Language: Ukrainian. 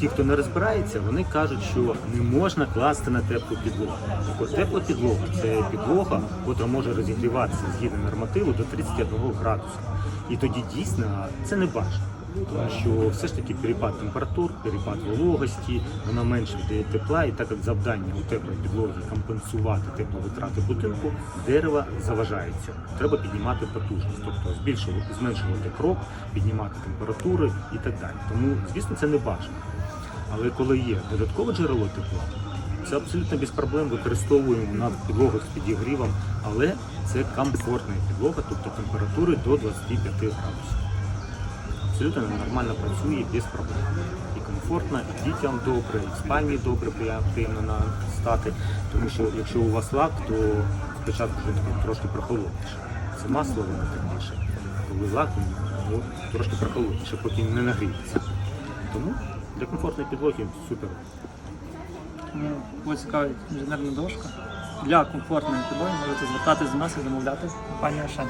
ті, хто не розбирається, вони кажуть, що не можна класти на теплу підлогу. От тепла підлога це підлога, яка може розігріватися згідно нормативу до 31 градуса. І тоді дійсно це не бажано. Тому що все ж таки перепад температур, перепад вологості, вона менше віддає тепла, і так як завдання у теплої підлоги компенсувати тепловитрати будинку, дерева заважаються. Треба піднімати потужність, тобто збільшувати, зменшувати крок, піднімати температури і так далі. Тому, звісно, це не бажано. Але коли є додаткове джерело тепла, це абсолютно без проблем використовуємо на підлогах з підігрівом, але це комфортна підлога, тобто температури до 25 градусів абсолютно нормально працює без проблем. І комфортно, і дітям добре, і в спальні добре, приємно стати. Тому що якщо у вас лак, то спочатку вже трошки прохолодніше. Це масло воно тепліше. Коли лак, ну, трошки прохолодніше, поки не нагріється. Тому для комфортної підлоги супер. Ось кого цікавить інженерна дошка. Для комфортної підлоги можете звертатись до нас і замовляти пані Ашан.